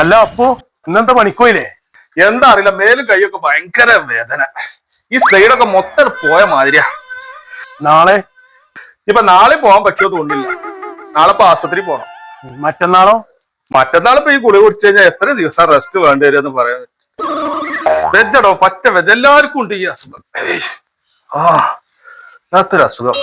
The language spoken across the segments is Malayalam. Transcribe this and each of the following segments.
അല്ല അപ്പോ ഇന്നത്തെ പണിക്കോയില്ലേ? എന്താ അറിയില്ല മേലും കൈയൊക്കെ ഭയങ്കര വേദന. ഈ സൈഡൊക്കെ മൊത്തം പോയ മാതിരിയാ. നാളെ? ഇപ്പൊ നാളെ പോകാൻ പറ്റുമോ തോന്നില്ല നാളെ ഇപ്പൊ ആശുപത്രി പോണം. മറ്റന്നാളോ? മറ്റന്നാൾ ഇപ്പൊ ഈ ഗുളി കുടിച്ചു കഴിഞ്ഞാൽ എത്ര ദിവസം റെസ്റ്റ് വേണ്ടി വരും എന്ന് പറയാൻ വെജടോ പറ്റ വെജ എല്ലാവർക്കും ഉണ്ട് ഈ അസുഖം. ആ അത്ര അസുഖം.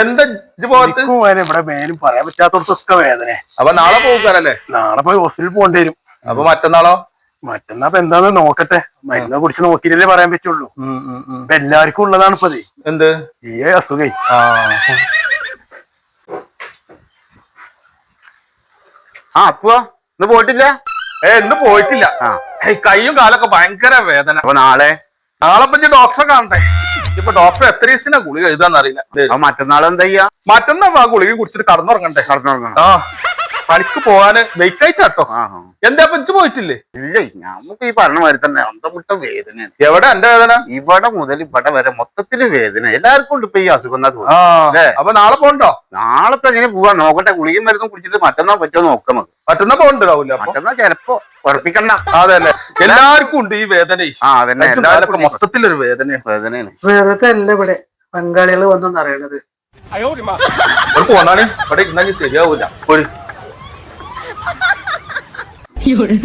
എന്താ ഇജ്ജ് പോകത്ത്? ഇവിടെ മേലും പറയാൻ പറ്റാത്തടത്തൊക്കെ വേദന. അപ്പൊ നാളെ പോകാനല്ലേ നാളെ പോയി ഹോസ്പിറ്റലിൽ പോകേണ്ടി വരും. അപ്പൊ മറ്റന്നാളോ? മറ്റന്നാ ഇപ്പൊ എന്താന്ന് നോക്കട്ടെ. മരുന്ന് കുടിച്ച് നോക്കിയില്ലേ പറയാൻ പറ്റുള്ളൂ. ഇപ്പൊ എല്ലാവർക്കും ഉള്ളതാണ് ഇപ്പൊ ഇത്. എന്ത്? ഈ അസുഖേ. ആ. അപ്പൊ? ഇന്ന് പോയിട്ടില്ല? ഏ ഇന്ന് പോയിട്ടില്ല. കൈയും കാലൊക്കെ ഭയങ്കര വേദന. അപ്പൊ നാളെ? നാളെ ഇപ്പൊ ഡോക്ടറെ കാണണ്ടേ ഇപ്പൊ ഡോക്ടർ എത്ര ദിവസത്തിനാ ഗുളിക എഴുതാന്നറിയില്ല മറ്റന്നാൾ എന്താ ചെയ്യാ? മറ്റന്നാ ആ ഗുളിക കുടിച്ചിട്ട് കടന്നുറങ്ങണ്ടേ? കടന്നുറങ്ങണ്ട ആ. പണിക്ക് പോവാന് വെയിറ്റ് ആയിട്ടോ ആ. എന്താ ഇപ്പൊ ഇജ്ജ് പോയിട്ടില്ലേ? ഇല്ല നമുക്ക് ഈ പറഞ്ഞ മാതിരി തന്നെ അന്തമുട്ട വേദന എവിടെ? എന്റെ വേദന? ഇവിടെ മുതൽ ഇവിടെ വരെ മൊത്തത്തിൽ വേദന. എല്ലാവർക്കും ഉണ്ട് ഇപ്പൊ ഈ അസുഖം എന്നാ തോന്നുന്നു? അപ്പൊ നാളെ പോണ്ടോ? നാളെ ഇപ്പൊ എങ്ങനെ പോവാ? നോക്കട്ടെ ഗുളിയും മരുന്നും കുടിച്ചിട്ട് മറ്റന്നാ പറ്റുമോ നോക്കാം നമുക്ക്. മറ്റന്നാ പോണ്ടാവൂല അപ്പൊ? മറ്റന്നാ ചിലപ്പോ ഉറപ്പിക്കണ്ട. അതെ അല്ലെ എല്ലാവർക്കും ഉണ്ട് ഈ വേദന. ആ അതന്നെ. എല്ലാവർക്കും എല്ലാവർക്കും മൊത്തത്തിലൊരു വേദന വേദനയാണ്. വെറുതെ അല്ല ഇവിടെ? ബംഗാളികൾ വന്നെന്ന് അറിയണത് ഒരു പോന്നാണ്. ഇവിടെ ഇരുന്നാ ശരിയാവൂല. ഒരു 有人